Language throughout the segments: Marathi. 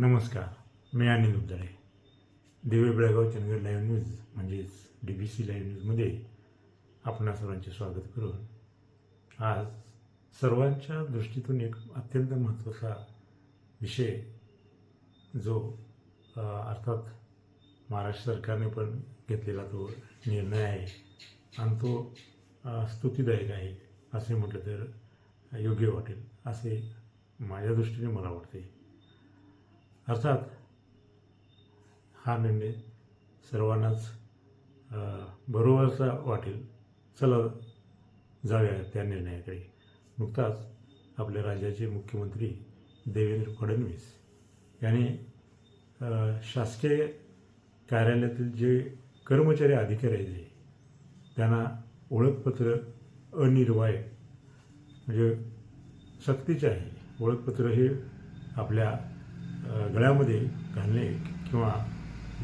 नमस्कार मी अनिल उद्दारे दिवे बेळगाव चंदगड लाईव्ह न्यूज म्हणजेच डी बी सी लाईव्ह न्यूजमध्ये आपणा सर्वांचे स्वागत करून आज सर्वांच्या दृष्टीतून एक अत्यंत महत्त्वाचा विषय जो अर्थात महाराष्ट्र सरकारने पण घेतलेला तो निर्णय आहे आणि तो स्तुतीदायक स्तुतिदायक आहे असे म्हटलं तर योग्य वाटेल असे माझ्या दृष्टीने मला वाटते. अर्थात हा निर्णय सर्वांनाच बरोबरचा वाटेल. चला जाऊया त्या निर्णयाकडे. नुकताच आपल्या राज्याचे मुख्यमंत्री देवेंद्र फडणवीस यांनी शासकीय कार्यालयातील जे कर्मचारी अधिकारी आहेत त्यांना ओळखपत्र अनिर्वाय म्हणजे सक्तीचे आहे. ओळखपत्र हे आपल्या गळ्यामध्ये घालणे किंवा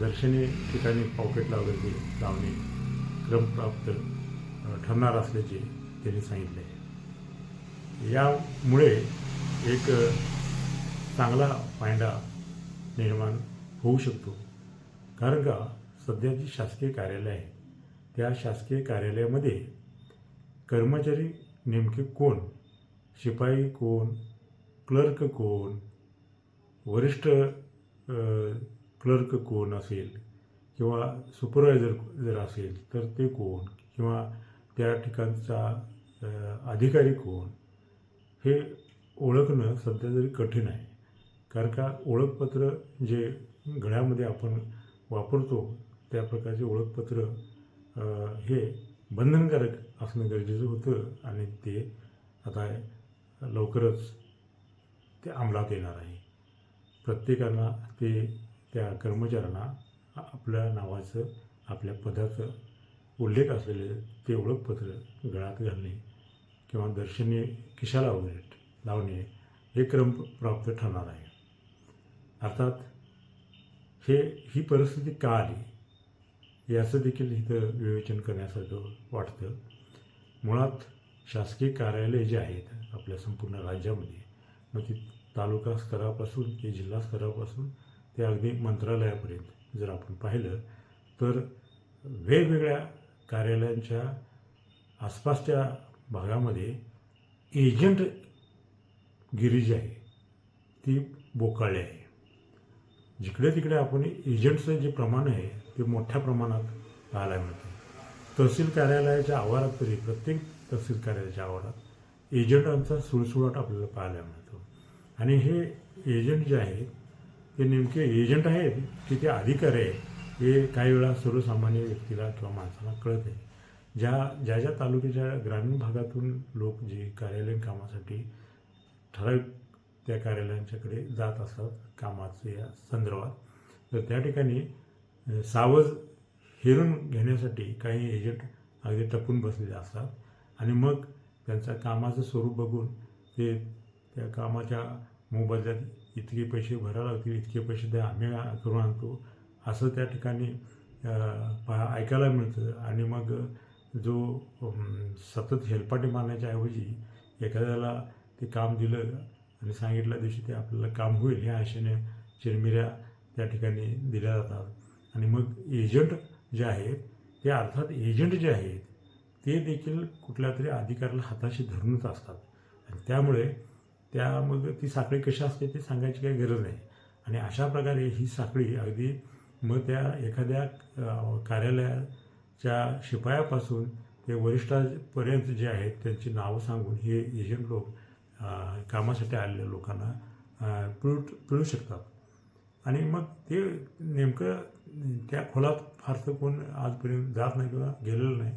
दर्शनीय ठिकाणी पॉकेटला वगैरे लावणे क्रमप्राप्त ठरणार असल्याचे त्यांनी सांगितले. आहे यामुळे एक चांगला फायदा निर्माण होऊ शकतो. कारण का? सध्या जी शासकीय कार्यालय आहे त्या शासकीय कार्यालयामध्ये कर्मचारी नेमके कोण? शिपाई कोण? क्लर्क कोण? वरिष्ठ क्लर्क कोण असेल किंवा सुपरवायझर जर असेल तर ते कोण? किंवा त्या ठिकाणचा अधिकारी कोण? हे ओळखणं सध्या तरी कठीण आहे. कारण का ओळखपत्र जे गळ्यामध्ये आपण वापरतो त्या प्रकारचे ओळखपत्र हे बंधनकारक असणं गरजेचं होतं आणि ते आता लवकरच ते अंमलात येणार आहे. प्रत्येकाला ते त्या कर्मचाऱ्यांना आपल्या नावाचं आपल्या पदाचं उल्लेख असलेले ते ओळखपत्र गळ्यात घालणे किंवा दर्शनीय खिशाला वगैरे लावणे हे क्रम प्राप्त ठरणार आहे. अर्थात हे ही परिस्थिती का आली? याचं देखील इथं विवेचन करण्यासारखं वाटतं. मुळात शासकीय कार्यालय जे आहेत आपल्या संपूर्ण राज्यामध्ये मग ती तालुका स्तरापासून ते जिल्हा स्तरापासून ते अगदी मंत्रालयापर्यंत जर आपण पाहिलं तर वेगवेगळ्या कार्यालयांच्या आसपासच्या भागामध्ये एजंट गिरी जी आहे ती बोकाळली आहे. जिकडे तिकडे आपण एजंटचं जे प्रमाण आहे ते मोठ्या प्रमाणात पाहायला मिळते. तहसील कार्यालयाच्या आवारात तरी प्रत्येक तहसील कार्यालयाच्या आवारात एजंटांचा सुळसुळाट आपल्याला पाहायला मिळतो. आणि हे एजंट जे आहेत ते नेमके एजंट आहेत की ते अधिकारी आहेत हे काही वेळा सर्वसामान्य व्यक्तीला किंवा माणसाला कळत आहे. ज्या ज्या ज्या तालुक्याच्या ग्रामीण भागातून लोक जे कार्यालयीन कामासाठी ठराविक त्या कार्यालयांच्याकडे जात असतात कामाच्या संदर्भात तर त्या ठिकाणी सावज हेरून घेण्यासाठी काही एजंट अगदी टपून बसलेले असतात आणि मग त्यांच्या कामाचं स्वरूप बघून ते त्या कामाच्या मोबदल्यात इतके पैसे भरायला लागतील इतके पैसे द्या आम्ही करून आणतो. असं त्या ठिकाणी ऐकायला मिळतं. आणि मग जो सतत हेलपाटे मारण्याच्या ऐवजी एखाद्याला ते काम दिलं आणि सांगितल्या दिवशी ते आपल्याला काम होईल ह्या आशेने चिरमिऱ्या त्या ठिकाणी दिल्या जातात. आणि मग एजंट जे आहेत ते अर्थात एजंट जे आहेत ते देखील कुठल्या तरी अधिकाऱ्याला हाताशी धरूनच असतात. आणि त्यामुळे त्या मग ती साखळी कशी असते ते सांगायची काही गरज नाही. आणि अशा प्रकारे ही साखळी अगदी मग त्या एखाद्या कार्यालयाच्या शिपायापासून ते वरिष्ठापर्यंत जे आहेत त्यांची नावं सांगून हे एजंट लोक कामासाठी आलेल्या लोकांना पिळू पिळू शकतात. आणि मग ते नेमकं त्या खोलात फारसं कोण आजपर्यंत जात नाही किंवा गेलेलं नाही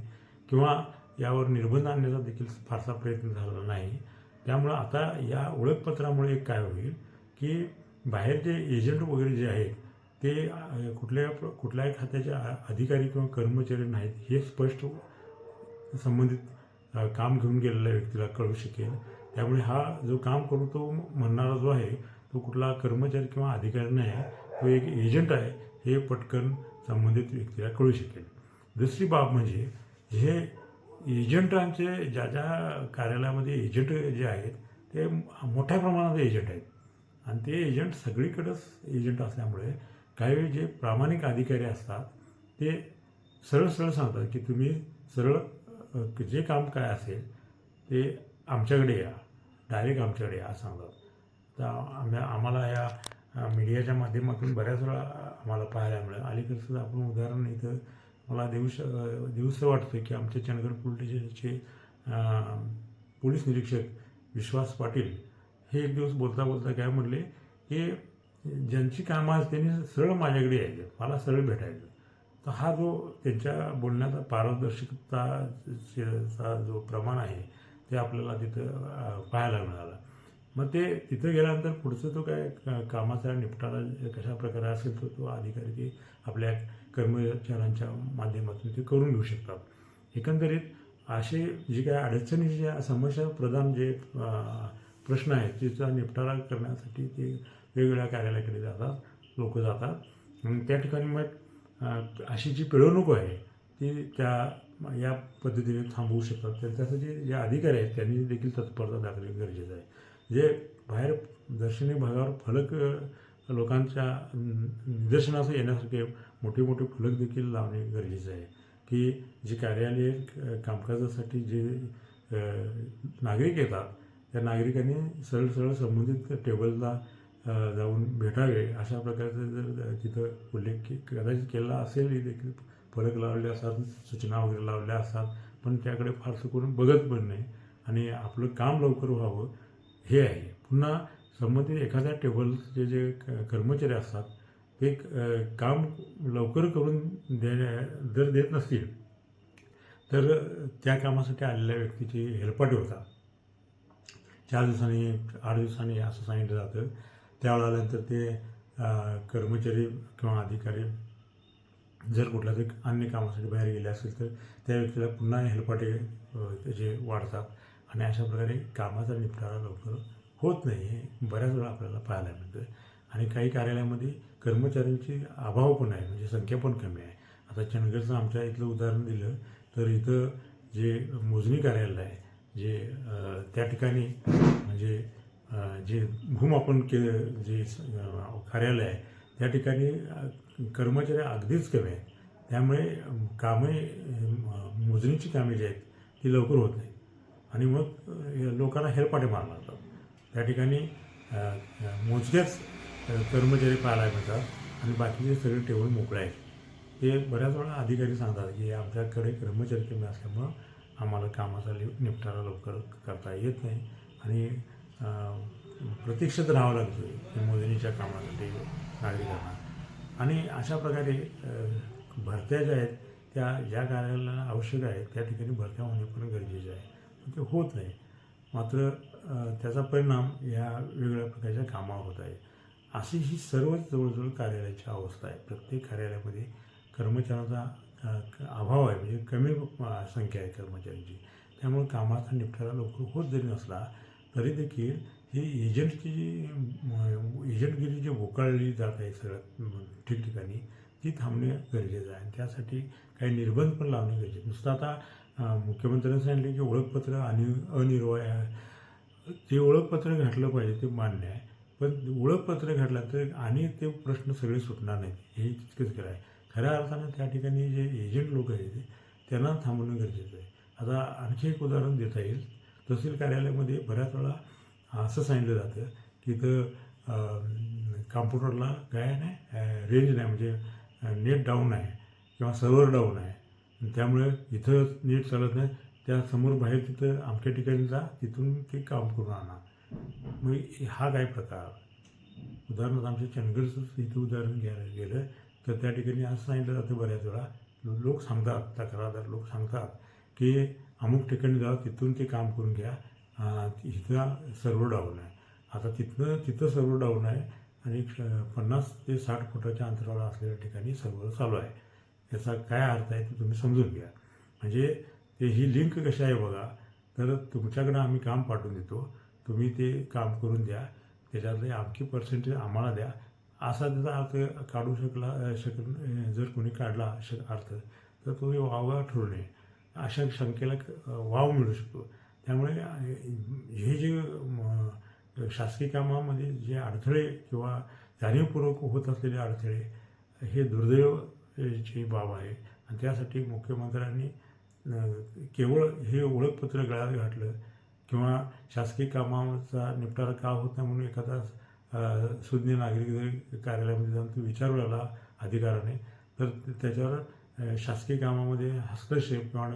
किंवा यावर निर्बंध आणण्याचा देखील फारसा प्रयत्न झालेला नाही. त्यामुळं आता या ओळखपत्रामुळे एक काय होईल की बाहेरचे एजंट वगैरे जे आहेत ते कुठल्या कुठल्याही खात्याचे अधिकारी किंवा कर्मचारी नाहीत हे स्पष्ट संबंधित काम घेऊन गेलेल्या व्यक्तीला कळू शकेल. त्यामुळे हा जो काम करू तो म्हणणारा जो आहे तो कुठला कर्मचारी किंवा अधिकारी नाही आहे तो एक एजंट आहे हे पटकन संबंधित व्यक्तीला कळू शकेल. दुसरी बाब म्हणजे हे एजंटांचे ज्या ज्या कार्यालयामध्ये एजंट जे आहेत ते मोठ्या प्रमाणात एजंट आहेत. आणि ते एजंट सगळीकडंच एजंट असल्यामुळे काही वेळी जे प्रामाणिक अधिकारी असतात ते सरळ सरळ सांगतात की तुम्ही सरळ जे काम काय असेल ते आमच्याकडे या. डायरेक्ट आमच्याकडे या सांगतात. तर आम्ही आम्हाला या मीडियाच्या माध्यमातून बऱ्याच वेळा आम्हाला पाहायला मिळेल. अलीकडे सुद्धा आपण उदाहरण इथं मला देऊ श देऊसं वाटतं की आमच्या चंदगड पोलीस स्टेशनचे पोलीस निरीक्षक विश्वास पाटील हे एक दिवस बोलता बोलता काय म्हणले की ज्यांची कामं आहेत त्यांनी सरळ माझ्याकडे यायचं मला सरळ भेटायचं. तर हा जो त्यांच्या बोलण्याचा पारदर्शकताचा जो प्रमाण आहे ते आपल्याला तिथं पाहायला मिळालं. मग ते तिथं गेल्यानंतर पुढचं तो काय कामाचा निपटारा कशा प्रकारे असेल तर तो अधिकारी ते आपल्या कर्मचाऱ्यांच्या माध्यमातून ते करून घेऊ शकतात. एकंदरीत असे जे काय अडचणी ज्या समस्या प्रधान जे प्रश्न आहेत त्याचा निपटारा करण्यासाठी ते वेगवेगळ्या कार्यालयाकडे जातात लोक जातात. त्या ठिकाणी मग अशी जी पिळवणूक आहे ती त्या या पद्धतीने थांबवू शकतात. तर त्यासाठी जे अधिकारी आहेत त्यांनी देखील तत्परता दाखवणे गरजेचं आहे. जे बाहेर दर्शनी भागावर फलक लोकांच्या निदर्शनास येण्यासारखे मोठे मोठे फलक देखील लावणे गरजेचं आहे. की जे कार्यालय कामकाजासाठी जे नागरिक येतात त्या नागरिकांनी सरळ सरळ संबंधित टेबलला जाऊन भेटावे अशा प्रकारचं जर तिथं उल्लेख के- कदाचित केला असेल देखील. फलक लावले असतात सूचना वगैरे लावल्या असतात पण त्याकडे फारसं करून बघत पण नाही. आणि आपलं काम लवकर व्हावं हे आहे. पुन्हा संबंधित एखाद्या टेबलचे जे क- कर्मचारी असतात ते काम लवकर करून देण्या जर देत नसतील तर त्या कामासाठी आलेल्या व्यक्तीची हेलपाटे होतात चार दिवसांनी आठ दिवसांनी असं सांगितलं जातं. त्यावेळेला ते कर्मचारी किंवा अधिकारी जर कुठल्या तरी अन्य कामासाठी बाहेर गेले असेल तर त्या व्यक्तीला पुन्हा हेलपाटे त्याचे वाढतात. आणि अशा प्रकारे कामाचा निपटारा लवकर होत नाही हे बऱ्याच वेळा आपल्याला पाहायला मिळतं आणि काही कार्यालयामध्ये कर्मचाऱ्यांची अभाव पण आहे म्हणजे संख्या पण कमी आहे. आता चंदगडचं आमच्या इथलं उदाहरण दिलं तर इथं जे मोजणी कार्यालय आहे जे त्या ठिकाणी म्हणजे जे जे भूमापन के जे कार्यालय आहे त्या ठिकाणी कर्मचारी अगदीच कमी आहेत. त्यामुळे कामे मोजणीची कामे जी आहेत ती लवकर होत नाही आणि मग लोकांना हेरपाटे मारला लागतात त्या ठिकाणी मोजक्याच कर्मचारी पाहायला मिळतात आणि बाकीचे सगळे टेबल मोकळे आहेत. ते बऱ्याच वेळा अधिकारी सांगतात की आमच्याकडे कर्मचारी कमी असल्यामुळं आम्हाला कामाचा लि निपटारा लवकर करता येत नाही. आणि प्रतीक्षेत राहावं लागतं की मोजणीच्या कामासाठी नागरिकांना. आणि अशा प्रकारे भरत्या ज्या आहेत त्या ज्या कार्यालयाला आवश्यक आहेत त्या ठिकाणी भरत्या होणे पण गरजेचे आहे. ते होत नाही. मात्र त्याचा परिणाम या वेगवेगळ्या प्रकारच्या कामावर होत आहे. अशी ही सर्वच जवळजवळ कार्यालयाची अवस्था आहे. प्रत्येक कार्यालयामध्ये कर्मचाऱ्यांचा क- अभाव आहे. म्हणजे कमी संख्या आहे कर्मचाऱ्यांची. त्यामुळे कामाचा निपटारा लवकर होत जरी नसला तरी देखील ही एजंटची जी एजंटगिरी जी वोकाळली जात आहे सगळ्यात म, ठिकठिकाणी ती थांबणे गरजेचं आहे. आणि त्यासाठी काही निर्बंध पण लावणे गरजेचं. नुसतं आता मुख्यमंत्र्यांनी सांगितले की ओळखपत्र आणि अनिर्वाय आहे ते ओळखपत्र घातलं पाहिजे ते मान्य आहे. पण ओळखपत्र घातल्यानंतर आणि ते प्रश्न सगळे सुटणार नाहीत. हे तितकंच खरं आहे. खऱ्या अर्थानं त्या ठिकाणी जे एजंट लोक आहेत त्यांना थांबवणं गरजेचं आहे. आता आणखी एक उदाहरण देता येईल. तहसील कार्यालयामध्ये बऱ्याच वेळा असं सांगितलं जातं की इथं कॉम्प्युटरला काय नाही रेंज नाही म्हणजे नेट डाऊन आहे किंवा सर्व्हर डाऊन आहे. त्यामुळे इथं नेट चालत नाही त्यासमोर बाहेर तिथं आमच्या ठिकाणी जा तिथून ते काम करून आणा. मग हा काय प्रकार? उदाहरणार्थ आमच्या चंदगडचं इथं उदाहरण घ्यायला गेलं तर त्या ठिकाणी असं सांगितलं जातं बऱ्याच वेळा लोक सांगतात तक्रारदार लोक सांगतात की अमुक ठिकाणी जा तिथून ते काम करून घ्या अं, सर्व डाऊन आहे. आता तिथनं तिथं सर्व डाऊन आहे आणि पन्नास ते साठ फुटाच्या अंतरावर असलेल्या ठिकाणी सर्व चालू आहे. याचा काय अर्थ आहे ते तुम्ही समजून घ्या. म्हणजे ते ही लिंक कशी आहे बघा. तर तुमच्याकडं आम्ही काम पाठवून देतो. तुम्ही ते काम करून द्या. त्याच्यातले अमकी पर्सेंटेज आम्हाला द्या. असा त्याचा अर्थ काढू शकला शक जर कोणी काढला शक अर्थ तर तो वावगा ठरू नये अशा शंकेला क- वाव मिळू शकतो. त्यामुळे हे जे शासकीय कामामध्ये जे अडथळे किंवा जाणीवपूर्वक होत असलेले अडथळे हे दुर्दैवची बाब आहे. आणि त्यासाठी मुख्यमंत्र्यांनी केवळ हे ओळखपत्र गळ्यात घातलं किंवा शासकीय कामाचा निपटारा का होत नाही म्हणून एखादा सुज्ञ नागरिक जरी कार्यालयामध्ये जाऊन तो विचारू लागला अधिकाराने तर त्याच्यावर शासकीय कामामध्ये हस्तक्षेप किंवा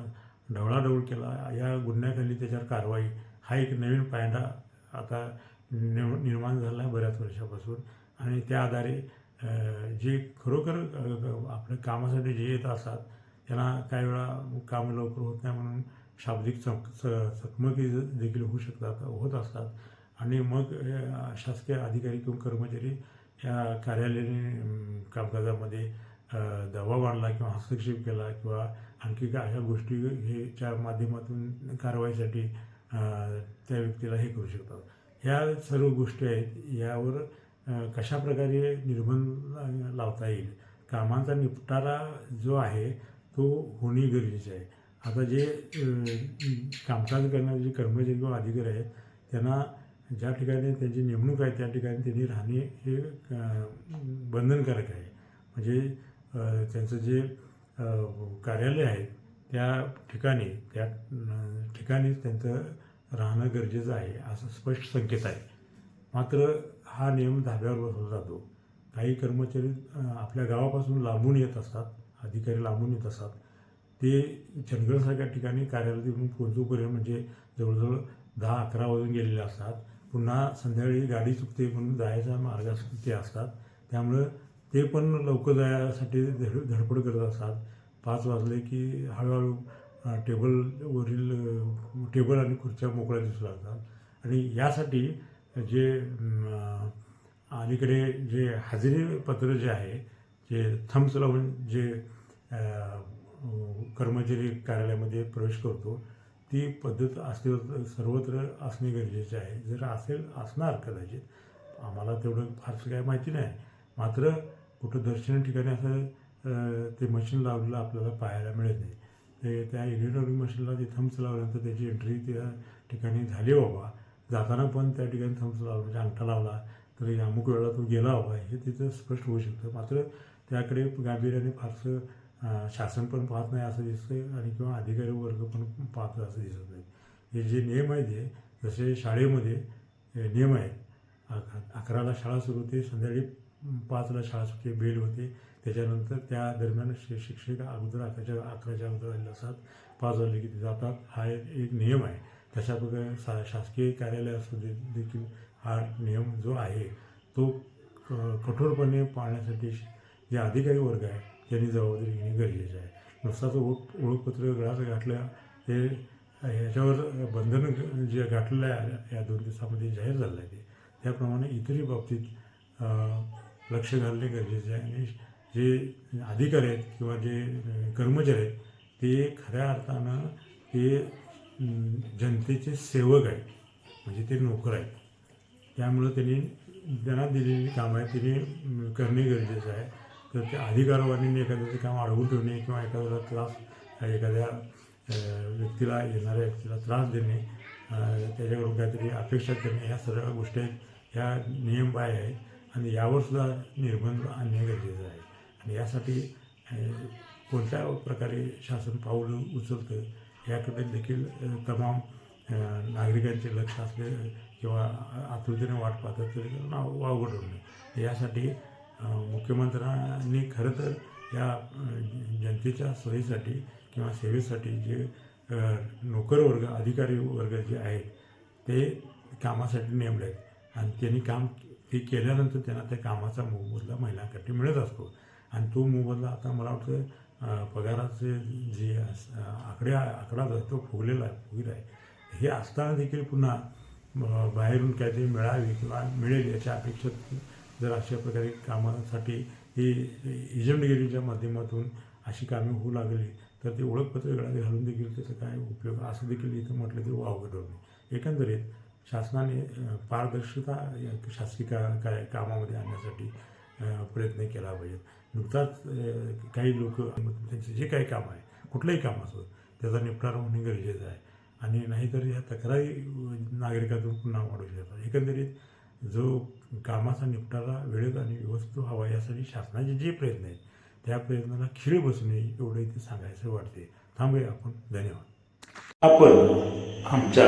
ढवळाढवळ केला. या गुन्ह्याखाली त्याच्यावर कारवाई. हा एक नवीन पायंडा आता नि- निर्माण झाला आहे बऱ्याच वर्षापासून. आणि त्या आधारे जे खरोखर आपल्या कामासाठी जे येत असतात त्यांना काही वेळा काम लवकर होत नाही म्हणून शाब्दिक चक च चकमकी देखील होऊ शकतात होत असतात. आणि मग शासकीय अधिकारी किंवा कर्मचारी या कार्यालयीन कामकाजामध्ये दबाव आणला किंवा हस्तक्षेप केला किंवा आणखी काय अशा गोष्टी हेच्या माध्यमातून कारवाईसाठी त्या व्यक्तीला हे करू शकतात. ह्या सर्व गोष्टी आहेत यावर कशाप्रकारे निर्बंध लावता येईल? कामांचा निपटारा जो आहे तो होणे गरजेचे आहे. आता जे कामकाज करणारे जे कर्मचारी किंवा अधिकारी आहेत त्यांना ज्या ठिकाणी त्यांची नेमणूक आहे त्या ठिकाणी त्यांनी राहणे हे बंधनकारक आहे. म्हणजे त्यांचं जे कार्यालय आहे त्या ठिकाणी त्या ठिकाणीच त्यांचं राहणं गरजेचं आहे असं स्पष्ट संकेत आहे. मात्र हा नियम धाब्यावर बसवला जातो. काही कर्मचारी आपल्या गावापासून लांबून येत असतात अधिकारी लांबून येत असतात. ते चंदगडसारख्या ठिकाणी कार्यालयात येऊन पोहोचूपर्यंत म्हणजे जवळजवळ दहा अकरा वाजून गेलेले असतात. पुन्हा संध्याकाळी गाडी चुकते म्हणून जायचा मार्ग ते असतात. त्यामुळं ते पण लवकर जाण्यासाठी धड धडपड करत असतात. पाच वाजले की हळूहळू टेबलवरील टेबल आणि खुर्च्या मोकळ्या दिसू लागतात. आणि यासाठी जे अलीकडे जे हजेरी पत्र जे आहे जे थम्स लावून जे कर्मचारी कार्यालयामध्ये प्रवेश करतो ती पद्धत असली सर्वत्र असणे गरजेचे आहे. जर असेल असणार कदाचित. आम्हाला तेवढं फारसं काही माहिती नाही. मात्र कुठं दर्शन ठिकाणी असं ते मशीन लावलेलं आपल्याला पाहायला मिळत नाही. ते त्या इलेक्ट्रॉनिक मशीनला ते थम्स लावल्यानंतर त्याची एंट्री त्या ठिकाणी झाली बाबा. जाताना पण त्या ठिकाणी थम्स लावला म्हणजे अंगठा लावला तर अमुक वेळेला तो गेला हवा हे तिथं स्पष्ट होऊ शकतं. मात्र त्याकडे गांभीर्याने फारसं शासन पण पाहत नाही असं दिसतं आणि किंवा अधिकारी वर्ग पण पाहतो असं दिसत नाही. हे जे नियम आहेत जे जसे शाळेमध्ये नियम आहेत अकराला शाळा सुरू होते संध्याकाळी पाचला शाळा सुटे बेल होते. त्याच्यानंतर त्या दरम्यान शि शिक्षक अगोदर अकराच्या अकराच्या अगोदर आलेले असतात. पाच वाजले की ते जातात. हा एक नियम आहे. तशा प्रकारे शा शासकीय कार्यालय असू दे देखील हा नियम जो आहे तो क- कठोरपणे पाळण्यासाठी जे अधिकारी वर्ग आहे त्यांनी जबाबदारी घेणे गरजेचे आहे. नुसताच ओळख ओळखपत्र गळास गाठल्या हे ह्याच्यावर बंधनं जे गाठलेलं आहे या दोन दिवसामध्ये जाहीर झालं आहे ते. त्याप्रमाणे इतरही बाबतीत लक्ष घालणे गरजेचे आहे. आणि जे अधिकारी आहेत किंवा जे कर्मचारी आहेत ते खऱ्या अर्थानं ते जनतेचे सेवक आहेत. म्हणजे ते नोकर आहेत. त्यामुळं त्यांनी त्यांना दिलेली कामं आहेत त्यांनी करणे गरजेचं आहे. तर त्या अधिकारवाणीने एखाद्याचं काम अडवून ठेवणे किंवा एखाद्याला त्रास एखाद्या व्यक्तीला येणाऱ्या व्यक्तीला त्रास देणे त्याच्याकडून काहीतरी अपेक्षा करणे ह्या सर्व गोष्टी आहेत. ह्या बाय आहेत. आणि यावरसुद्धा निर्बंध आणणे गरजेचं आहे. आणि यासाठी कोणत्या प्रकारे शासन पाऊल उचलतं याकडे देखील तमाम नागरिकांचे लक्ष असले किंवा आतुरतेने वाट पाहतात तरी वावगड यासाठी मुख्यमंत्र्यांनी खरं तर या जनतेच्या सोयीसाठी किंवा सेवेसाठी जे नोकरवर्ग नोकर वर्ग अधिकारी वर्ग जे आहेत ते कामासाठी नेमले आहेत. आणि त्यांनी काम ते केल्यानंतर त्यांना त्या कामाचा मोबदला महिलांसाठी मिळत असतो. आणि तो मोबदला आता मला वाटतं पगाराचे जे अस- आकडे आकडा जो आहे तो फुगलेला आहे फुगीर आहे. हे असताना देखील पुन्हा बाहेरून काहीतरी मिळावी किंवा मिळेल याच्या अपेक्षेत जर अशा प्रकारे कामासाठी ही एजंटगिरीच्या माध्यमातून अशी कामे होऊ लागली तर ते ओळखपत्र गळ्यात घालून देखील त्याचा काय उपयोग असं देखील इथं म्हटलं तरी वावगं नाही. एकंदरीत शासनाने पारदर्शिता पारदर्शकता या शासकीय का काय कामामध्ये आणण्यासाठी प्रयत्न केला पाहिजे. नुकताच काही लोक त्यांचे जे काही काम आहे कुठलंही काम असो त्याचा निपटारा होणे गरजेचं आहे. आणि नाहीतर ह्या तक्रारी नागरिकातून पुन्हा वाढू शकतात एकंदरीत जो कामाचा निपटारा वेळेत आणि व्यवस्थित व्हावा यासाठी शासनाचे जे प्रयत्न आहेत त्या प्रयत्नाला खीळ बसू नये एवढं इथे सांगायचं वाटते थांबूया आपण. धन्यवाद. आपण आमच्या